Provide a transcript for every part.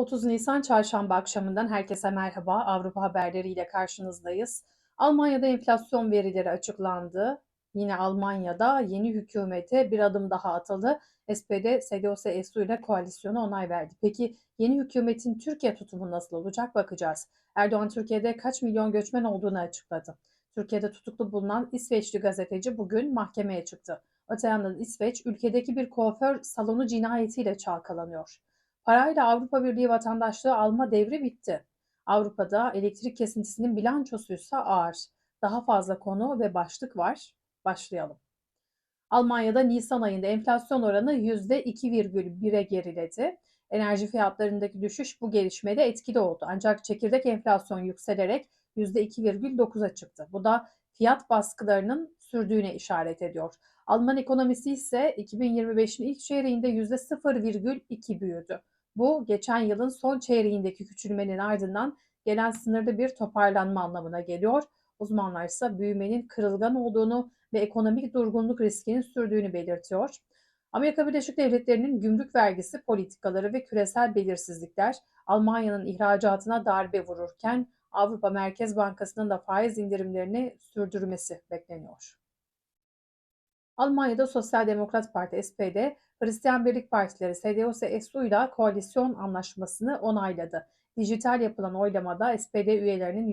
30 Nisan Çarşamba akşamından herkese merhaba. Avrupa haberleriyle karşınızdayız. Almanya'da enflasyon verileri açıklandı. Yine Almanya'da yeni hükümete bir adım daha atıldı. SPD, CDU-CSU ile koalisyona onay verdi. Peki yeni hükümetin Türkiye tutumu nasıl olacak bakacağız. Erdoğan Türkiye'de kaç milyon göçmen olduğunu açıkladı. Türkiye'de tutuklu bulunan İsveçli gazeteci bugün mahkemeye çıktı. Öte yandan İsveç ülkedeki bir kuaför salonu cinayetiyle çalkalanıyor. Parayla Avrupa Birliği vatandaşlığı alma devri bitti. Avrupa'da elektrik kesintisinin bilançosuysa ağır. Daha fazla konu ve başlık var. Başlayalım. Almanya'da Nisan ayında enflasyon oranı %2,1'e geriledi. Enerji fiyatlarındaki düşüş bu gelişmede etkili oldu. Ancak çekirdek enflasyon yükselerek %2,9'a çıktı. Bu da fiyat baskılarının sürdüğüne işaret ediyor. Alman ekonomisi ise 2025'in ilk çeyreğinde %0,2 büyüdü. Bu geçen yılın son çeyreğindeki küçülmenin ardından gelen sınırlı bir toparlanma anlamına geliyor. Uzmanlar ise büyümenin kırılgan olduğunu ve ekonomik durgunluk riskinin sürdüğünü belirtiyor. Amerika Birleşik Devletleri'nin gümrük vergisi politikaları ve küresel belirsizlikler Almanya'nın ihracatına darbe vururken Avrupa Merkez Bankası'nın da faiz indirimlerini sürdürmesi bekleniyor. Almanya'da Sosyal Demokrat Parti SPD, Hristiyan Birlik Partileri CDU-CSU ile koalisyon anlaşmasını onayladı. Dijital yapılan oylamada SPD üyelerinin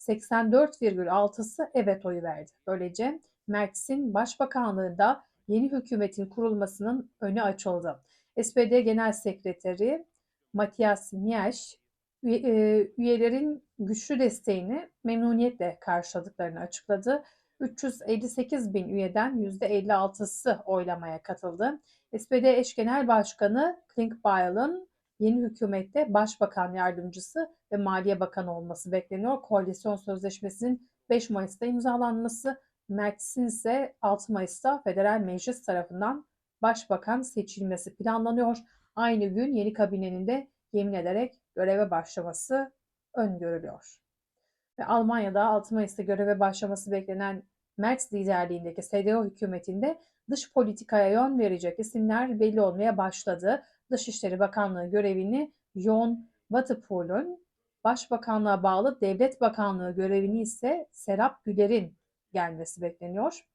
%84,6'sı evet oyu verdi. Böylece Mertz'in başbakanlığında yeni hükümetin kurulmasının önü açıldı. SPD Genel Sekreteri Matthias Miesch, üyelerin güçlü desteğini memnuniyetle karşıladıklarını açıkladı. 358 bin üyeden %56'sı oylamaya katıldı. SPD eş genel başkanı Klinkbeil'ın yeni hükümette başbakan yardımcısı ve maliye bakanı olması bekleniyor. Koalisyon sözleşmesinin 5 Mayıs'ta imzalanması, Mertz'in ise 6 Mayıs'ta federal meclis tarafından başbakan seçilmesi planlanıyor. Aynı gün yeni kabinenin de yemin ederek göreve başlaması öngörülüyor. Ve Almanya'da 6 Mayıs'ta göreve başlaması beklenen Merz liderliğindeki CDU hükümetinde dış politikaya yön verecek isimler belli olmaya başladı. Dışişleri Bakanlığı görevini Jon Waterpool'un, Başbakanlığa bağlı Devlet Bakanlığı görevini ise Serap Güler'in gelmesi bekleniyor.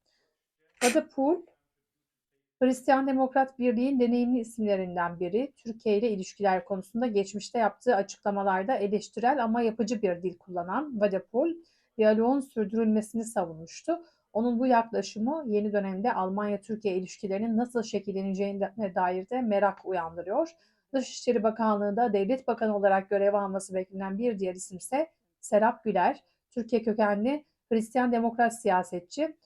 Waterpool, Hristiyan Demokrat Birliği'nin deneyimli isimlerinden biri. Türkiye ile ilişkiler konusunda geçmişte yaptığı açıklamalarda eleştirel ama yapıcı bir dil kullanan Waterpool, diyaloğun sürdürülmesini savunmuştu. Onun bu yaklaşımı yeni dönemde Almanya-Türkiye ilişkilerinin nasıl şekilleneceğine dair de merak uyandırıyor. Dışişleri Bakanlığı'nda devlet bakanı olarak görev alması beklenen bir diğer isim ise Serap Güler. Türkiye kökenli Hristiyan demokrat siyasetçi.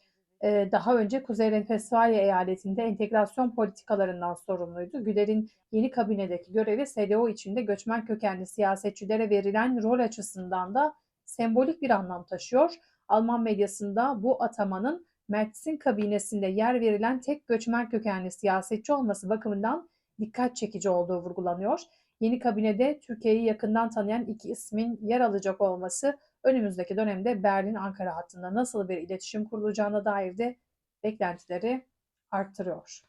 Ee, daha önce Kuzey Renfesfalya eyaletinde entegrasyon politikalarından sorumluydu. Güler'in yeni kabinedeki görevi CDU içinde göçmen kökenli siyasetçilere verilen rol açısından da sembolik bir anlam taşıyor. Alman medyasında bu atamanın Mertz'in kabinesinde yer verilen tek göçmen kökenli siyasetçi olması bakımından dikkat çekici olduğu vurgulanıyor. Yeni kabinede Türkiye'yi yakından tanıyan iki ismin yer alacak olması önümüzdeki dönemde Berlin-Ankara hattında nasıl bir iletişim kurulacağına dair de beklentileri arttırıyor.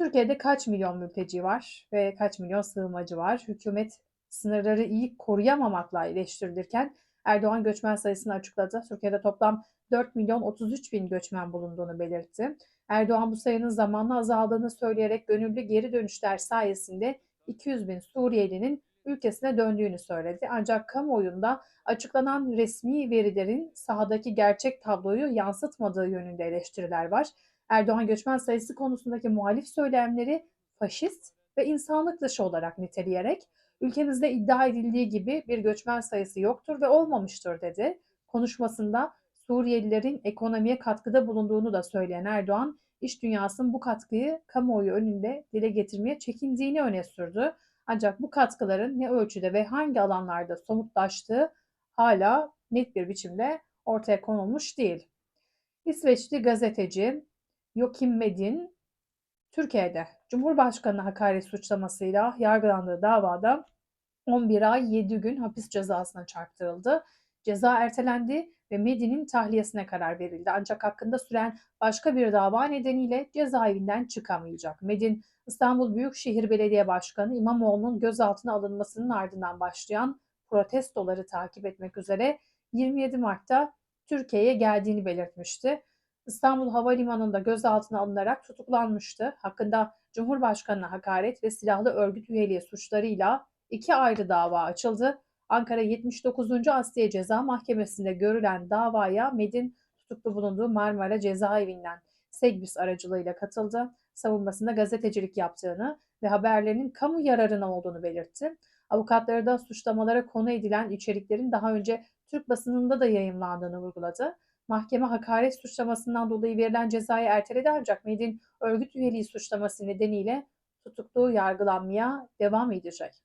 Türkiye'de kaç milyon mülteci var ve kaç milyon sığınmacı var? Hükümet sınırları iyi koruyamamakla eleştirilirken Erdoğan göçmen sayısını açıkladı. Türkiye'de toplam 4 milyon 33 bin göçmen bulunduğunu belirtti. Erdoğan bu sayının zamanla azaldığını söyleyerek gönüllü geri dönüşler sayesinde 200 bin Suriyelinin ülkesine döndüğünü söyledi. Ancak kamuoyunda açıklanan resmi verilerin sahadaki gerçek tabloyu yansıtmadığı yönünde eleştiriler var. Erdoğan göçmen sayısı konusundaki muhalif söylemleri faşist ve insanlık dışı olarak niteleyerek Ülkemizde iddia edildiği gibi bir göçmen sayısı yoktur ve olmamıştır dedi. Konuşmasında Suriyelilerin ekonomiye katkıda bulunduğunu da söyleyen Erdoğan, iş dünyasının bu katkıyı kamuoyu önünde dile getirmeye çekindiğini öne sürdü. Ancak bu katkıların ne ölçüde ve hangi alanlarda somutlaştığı hala net bir biçimde ortaya konulmuş değil. İsveçli gazeteci Joachim Medin Türkiye'de Cumhurbaşkanı hakaret suçlamasıyla yargılandığı davada 11 ay 7 gün hapis cezasına çarptırıldı. Ceza ertelendi ve Medin'in tahliyesine karar verildi. Ancak hakkında süren başka bir dava nedeniyle cezaevinden çıkamayacak. Medin, İstanbul Büyükşehir Belediye Başkanı İmamoğlu'nun gözaltına alınmasının ardından başlayan protestoları takip etmek üzere 27 Mart'ta Türkiye'ye geldiğini belirtmişti. İstanbul Havalimanı'nda gözaltına alınarak tutuklanmıştı. Hakkında Cumhurbaşkanı'na hakaret ve silahlı örgüt üyeliği suçlarıyla iki ayrı dava açıldı. Ankara 79. Asliye Ceza Mahkemesi'nde görülen davaya Medin tutuklu bulunduğu Marmara Cezaevinden Segbis aracılığıyla katıldı. Savunmasında gazetecilik yaptığını ve haberlerinin kamu yararına olduğunu belirtti. Avukatları da suçlamalara konu edilen içeriklerin daha önce Türk basınında da yayımlandığını vurguladı. Mahkeme hakaret suçlamasından dolayı verilen cezayı erteledi ancak Medin örgüt üyeliği suçlaması nedeniyle tutuklu yargılanmaya devam edecek.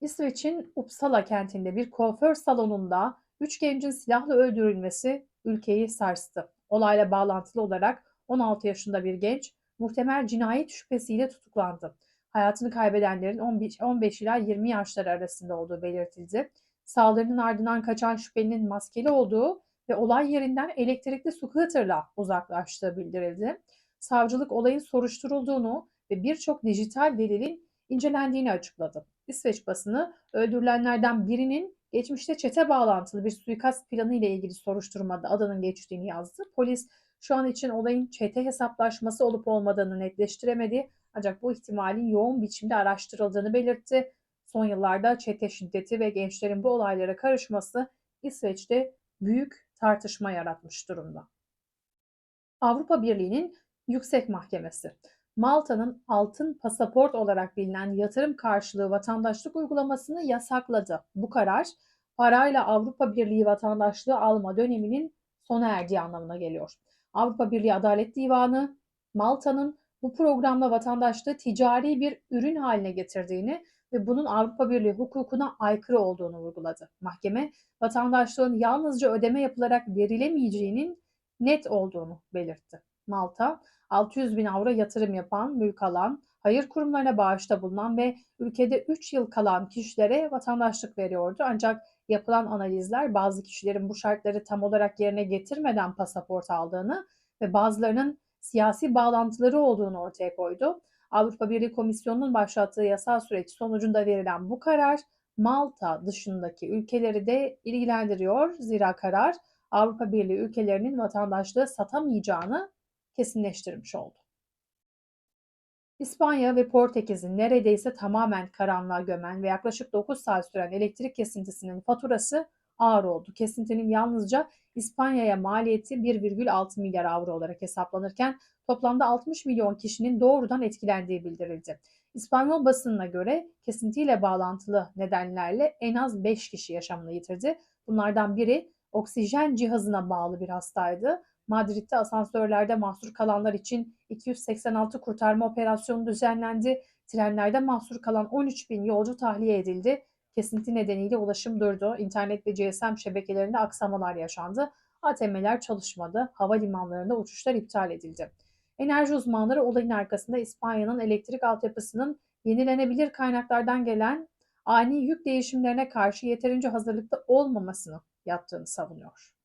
İsveç'in Uppsala kentinde bir kuaför salonunda üç gencin silahla öldürülmesi ülkeyi sarstı. Olayla bağlantılı olarak 16 yaşında bir genç muhtemel cinayet şüphesiyle tutuklandı. Hayatını kaybedenlerin 15 ila 20 yaşları arasında olduğu belirtildi. Saldırının ardından kaçan şüphelinin maskeli olduğu ve olay yerinden elektrikli scooter'la uzaklaştığı bildirildi. Savcılık olayın soruşturulduğunu ve birçok dijital delilin incelendiğini açıkladı. İsveç basını öldürülenlerden birinin geçmişte çete bağlantılı bir suikast planı ile ilgili soruşturmada adının geçtiğini yazdı. Polis şu an için olayın çete hesaplaşması olup olmadığını netleştiremedi ancak bu ihtimalin yoğun biçimde araştırıldığını belirtti. Son yıllarda çete şiddeti ve gençlerin bu olaylara karışması İsveç'te büyük tartışma yaratmış durumda. Avrupa Birliği'nin Yüksek Mahkemesi Malta'nın altın pasaport olarak bilinen yatırım karşılığı vatandaşlık uygulamasını yasakladı. Bu karar parayla Avrupa Birliği vatandaşlığı alma döneminin sona erdiği anlamına geliyor. Avrupa Birliği Adalet Divanı Malta'nın bu programla vatandaşlığı ticari bir ürün haline getirdiğini ve bunun Avrupa Birliği hukukuna aykırı olduğunu vurguladı. Mahkeme vatandaşlığın yalnızca ödeme yapılarak verilemeyeceğinin net olduğunu belirtti. Malta 600 bin avro yatırım yapan, mülk alan, hayır kurumlarına bağışta bulunan ve ülkede 3 yıl kalan kişilere vatandaşlık veriyordu. Ancak yapılan analizler bazı kişilerin bu şartları tam olarak yerine getirmeden pasaport aldığını ve bazılarının siyasi bağlantıları olduğunu ortaya koydu. Avrupa Birliği Komisyonu'nun başlattığı yasal süreç sonucunda verilen bu karar Malta dışındaki ülkeleri de ilgilendiriyor. Zira karar Avrupa Birliği ülkelerinin vatandaşlığı satamayacağını kesinleştirmiş oldu. İspanya ve Portekiz'in neredeyse tamamen karanlığa gömen ve yaklaşık 9 saat süren elektrik kesintisinin faturası ağır oldu. Kesintinin yalnızca İspanya'ya maliyeti 1,6 milyar avro olarak hesaplanırken toplamda 60 milyon kişinin doğrudan etkilendiği bildirildi. İspanyol basınına göre kesintiyle bağlantılı nedenlerle en az 5 kişi yaşamını yitirdi. Bunlardan biri oksijen cihazına bağlı bir hastaydı. Madrid'de asansörlerde mahsur kalanlar için 286 kurtarma operasyonu düzenlendi. Trenlerde mahsur kalan 13 bin yolcu tahliye edildi. Kesinti nedeniyle ulaşım durdu. İnternet ve GSM şebekelerinde aksamalar yaşandı. ATM'ler çalışmadı. Havalimanlarında uçuşlar iptal edildi. Enerji uzmanları olayın arkasında İspanya'nın elektrik altyapısının yenilenebilir kaynaklardan gelen ani yük değişimlerine karşı yeterince hazırlıklı olmamasını yattığını savunuyor.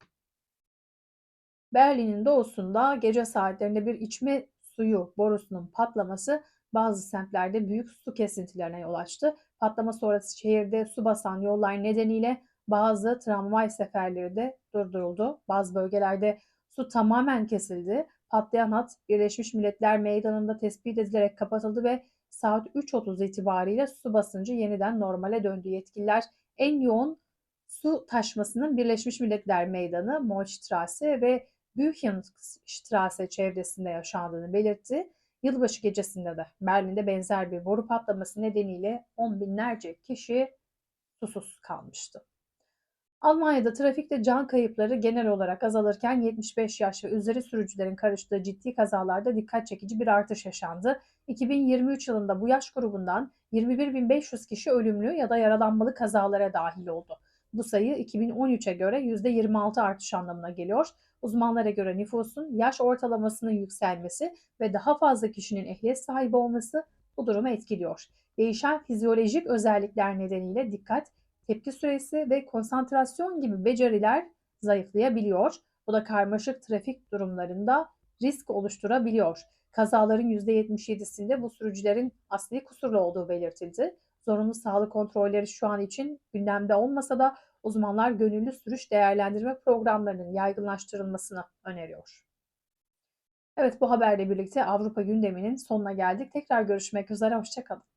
Berlin'in doğusunda gece saatlerinde bir içme suyu borusunun patlaması bazı semtlerde büyük su kesintilerine yol açtı. Patlama sonrası şehirde su basan yollar nedeniyle bazı tramvay seferleri de durduruldu. Bazı bölgelerde su tamamen kesildi. Patlayan hat Birleşmiş Milletler Meydanı'nda tespit edilerek kapatıldı ve saat 3.30 itibariyle su basıncı yeniden normale döndü. Yetkililer en yoğun su taşmasının Birleşmiş Milletler Meydanı, Mollstrasse ve Büchenstrasse çevresinde yaşandığını belirtti. Yılbaşı gecesinde de Berlin'de benzer bir boru patlaması nedeniyle on binlerce kişi susuz kalmıştı. Almanya'da trafikte can kayıpları genel olarak azalırken 75 yaş ve üzeri sürücülerin karıştığı ciddi kazalarda dikkat çekici bir artış yaşandı. 2023 yılında bu yaş grubundan 21.500 kişi ölümlü ya da yaralanmalı kazalara dahil oldu. Bu sayı 2013'e göre %26 artış anlamına geliyor. Uzmanlara göre nüfusun yaş ortalamasının yükselmesi ve daha fazla kişinin ehliyet sahibi olması bu durumu etkiliyor. Değişen fizyolojik özellikler nedeniyle dikkat, tepki süresi ve konsantrasyon gibi beceriler zayıflayabiliyor. Bu da karmaşık trafik durumlarında risk oluşturabiliyor. Kazaların %77'sinde bu sürücülerin asli kusurlu olduğu belirtildi. Zorunlu sağlık kontrolleri şu an için gündemde olmasa da uzmanlar gönüllü sürüş değerlendirme programlarının yaygınlaştırılmasını öneriyor. Evet bu haberle birlikte Avrupa gündeminin sonuna geldik. Tekrar görüşmek üzere, hoşçakalın.